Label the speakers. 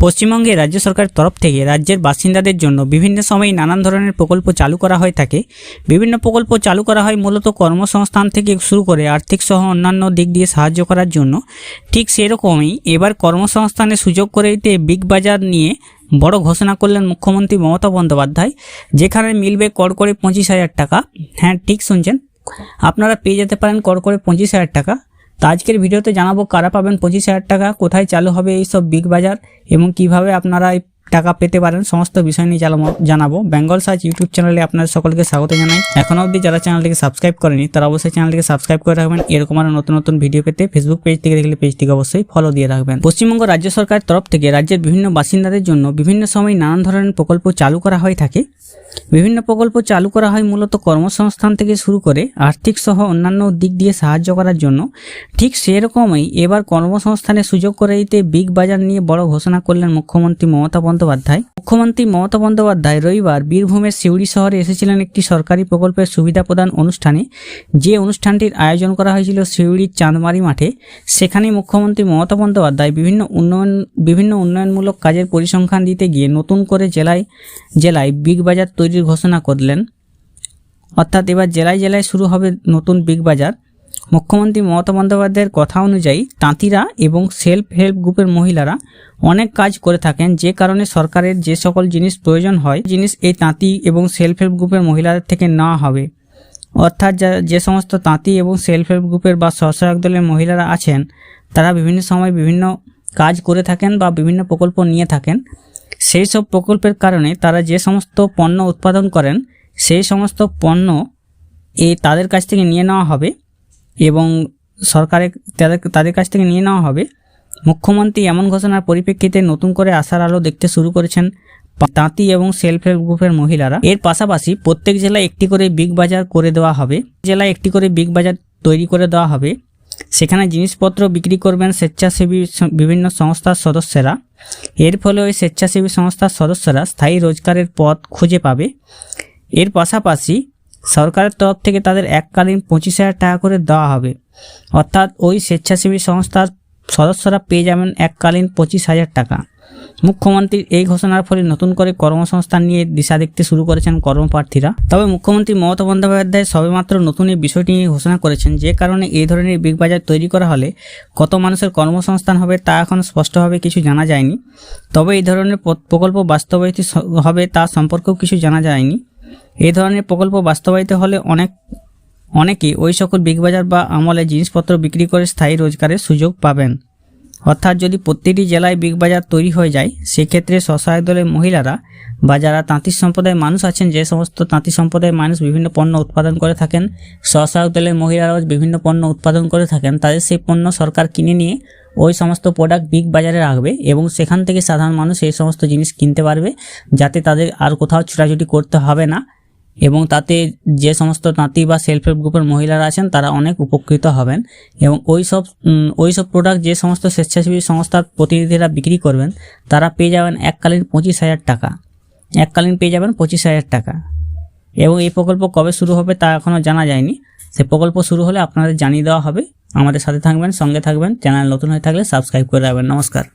Speaker 1: পশ্চিমবঙ্গে রাজ্য সরকারের তরফ থেকে রাজ্যের বাসিন্দাদের জন্য বিভিন্ন সময়ে নানান ধরনের প্রকল্প চালু করা হয়ে থাকে। বিভিন্ন প্রকল্প চালু করা হয় মূলত কর্মসংস্থান থেকে শুরু করে আর্থিক সহ অন্যান্য দিক দিয়ে সাহায্য করার জন্য। ঠিক সেরকমই এবার কর্মসংস্থানের সুযোগ করে দিতে বিগ বাজার নিয়ে বড় ঘোষণা করলেন মুখ্যমন্ত্রী মমতা বন্দ্যোপাধ্যায়, যেখানে মিলবে কড়কড়ে পঁচিশ হাজার টাকা। হ্যাঁ ঠিক শুনছেন? আপনারা পেয়ে যেতে পারেন কড়কড়ে পঁচিশ হাজার টাকা। আজকের ভিডিওতে জানাব কারা পাবেন পঁচিশ হাজার টাকা, কোথায় চালু হবে এই সব বিগ বাজার এবং কীভাবে আপনারা এই টাকা পেতে পারেন, সমস্ত বিষয় নিয়ে জানাবো- জানাব। বেঙ্গল সার্চ ইউটিউব চ্যানেলে আপনাদের সকলকে স্বাগত জানাই। এখনও অবধি যারা চ্যানেলটিকে সাবস্ক্রাইব করেনি, তারা অবশ্যই চ্যানেলটিকে সাবস্ক্রাইব করে রাখবেন। এরকম আরও নতুন নতুন ভিডিও পেতে ফেসবুক পেজ থেকে দেখলে পেজটিকে অবশ্যই ফলো দিয়ে রাখবেন। পশ্চিমবঙ্গ রাজ্য সরকারের তরফ থেকে রাজ্যের বিভিন্ন বাসিন্দাদের জন্য বিভিন্ন সময় নানান ধরনের প্রকল্প চালু করা হয়ে থাকে। বিভিন্ন প্রকল্প চালু করা হয় মূলত কর্মসংস্থান থেকে শুরু করে আর্থিক সহ অন্যান্য দিক দিয়ে সাহায্য করার জন্য। ঠিক সেরকমই এবার কর্মসংস্থানের সুযোগ করে দিতে বিগ বাজার নিয়ে বড় ঘোষণা করলেন মুখ্যমন্ত্রী মমতা বন্দ্যোপাধ্যায়। মুখ্যমন্ত্রী মমতা বন্দ্যোপাধ্যায় রবিবার বীরভূমের সিউড়ি শহরে এসেছিলেন একটি সরকারি প্রকল্পের সুবিধা প্রদান অনুষ্ঠানে। যে অনুষ্ঠানটির আয়োজন করা হয়েছিল সিউড়ির চাঁদমারি মাঠে। সেখানে মুখ্যমন্ত্রী মমতা বন্দ্যোপাধ্যায় বিভিন্ন উন্নয়ন, বিভিন্ন উন্নয়নমূলক কাজের পরিসংখ্যান দিতে গিয়ে নতুন করে জেলায় জেলায় বিগ বাজার তৈরির ঘোষণা করলেন। অর্থাৎ এবার জেলায় জেলায় শুরু হবে নতুন বিগ বাজার। মুখ্যমন্ত্রী মমতা বন্দ্যোপাধ্যায়ের কথা অনুযায়ী তাঁতিরা এবং সেলফ হেল্প গ্রুপের মহিলারা অনেক কাজ করে থাকেন। যে কারণে সরকারের যে সকল জিনিস প্রয়োজন হয় জিনিস এই তাঁতি এবং সেলফ হেল্প গ্রুপের মহিলাদের থেকে নেওয়া হবে। অর্থাৎ যা- সমস্ত তাঁতি এবং সেলফ হেল্প গ্রুপের বা স্বসহায়ক দলের মহিলারা আছেন, তারা বিভিন্ন সময় বিভিন্ন কাজ করে থাকেন বা বিভিন্ন প্রকল্প নিয়ে থাকেন। সেই সব প্রকল্পের কারণে তারা যে সমস্ত পণ্য উৎপাদন করেন, সেই সমস্ত পণ্য এ তাদের কাছ থেকে নিয়ে নেওয়া হবে এবং সরকারের তাদের তাদের কাছ থেকে নিয়ে নেওয়া হবে। মুখ্যমন্ত্রী এমন ঘোষণার পরিপ্রেক্ষিতে নতুন করে আশার আলো দেখতে শুরু করেছেন তাঁতি এবং সেলফ হেল্প গ্রুপের মহিলারা। এর পাশাপাশি প্রত্যেক জেলায় একটি করে বিগ বাজার করে দেওয়া হবে। জেলায় একটি করে বিগ বাজার তৈরি করে দেওয়া হবে। সেখানে জিনিসপত্র বিক্রি করবেন স্বেচ্ছাসেবী বিভিন্ন সংস্থার সদস্যরা। এর ফলে ওই স্বেচ্ছাসেবী সংস্থার সদস্যরা স্থায়ী রোজগারের পথ খুঁজে পাবে। এর পাশাপাশি সরকারের তরফ থেকে তাদের এককালীন পঁচিশ হাজার টাকা করে দেওয়া হবে। অর্থাৎ ওই স্বেচ্ছাসেবী সংস্থার সদস্যরা পেয়ে যাবেন এককালীন পঁচিশ হাজার টাকা। মুখ্যমন্ত্রীর এই ঘোষণার ফলে নতুন করে কর্মসংস্থান নিয়ে দিশা দেখতে শুরু করেছেন কর্মপ্রার্থীরা। তবে মুখ্যমন্ত্রী মমতা বন্দ্যোপাধ্যায় সবেমাত্র নতুন এই বিষয়টি নিয়ে ঘোষণা করেছেন যে কারণে এই ধরনের বিগ বাজার তৈরি করা হলে কত মানুষের কর্মসংস্থান হবে তা এখন স্পষ্টভাবে কিছু জানা যায়নি। তবে এই ধরনের প্রকল্প বাস্তবায়িত হবে তা সম্পর্কেও কিছু জানা যায়নি। এই ধরনের প্রকল্প বাস্তবায়িত হলে অনেক, অনেকেই ওই সকল বিগ বাজার বা আমলে জিনিসপত্র বিক্রি করে স্থায়ী রোজগারের সুযোগ পাবেন। অর্থাৎ যদি প্রত্যেকটি জেলায় বিগ বাজার তৈরি হয়ে যায়, সেক্ষেত্রে স্বসহায়ক দলের মহিলারা বা যারা তাঁতি সম্প্রদায়ের মানুষ আছেন, যে সমস্ত তাঁতি সম্প্রদায়ের মানুষ বিভিন্ন পণ্য উৎপাদন করে থাকেন, স্বসহায়ক দলের মহিলারাও বিভিন্ন পণ্য উৎপাদন করে থাকেন, তাদের সেই পণ্য সরকার কিনে নিয়ে ওই সমস্ত প্রোডাক্ট বিগ বাজারে রাখবে এবং সেখান থেকে সাধারণ মানুষ এই সমস্ত জিনিস কিনতে পারবে, যাতে তাদের আর কোথাও ছুটাছুটি করতে হবে না। এবং তাতে যে সমস্ত তাঁতি বা সেলফ হেল্প গ্রুপের মহিলারা আছেন, তারা অনেক উপকৃত হবেন। এবং ওই সব ওই সব প্রোডাক্ট যে সমস্ত স্বেচ্ছাসেবী সংস্থার প্রতিনিধিরা বিক্রি করবেন, তারা পেয়ে যাবেন এককালীন পঁচিশ হাজার টাকা। এককালীন পেয়ে যাবেন পঁচিশ হাজার টাকা। এবং এই প্রকল্প কবে শুরু হবে তা এখনও জানা যায়নি। সে প্রকল্প শুরু হলে আপনাদের জানিয়ে দেওয়া হবে। আমাদের সাথে থাকবেন, সঙ্গে থাকবেন, চ্যানেল নতুন হয়ে থাকলে সাবস্ক্রাইব করে রাখবেন। নমস্কার।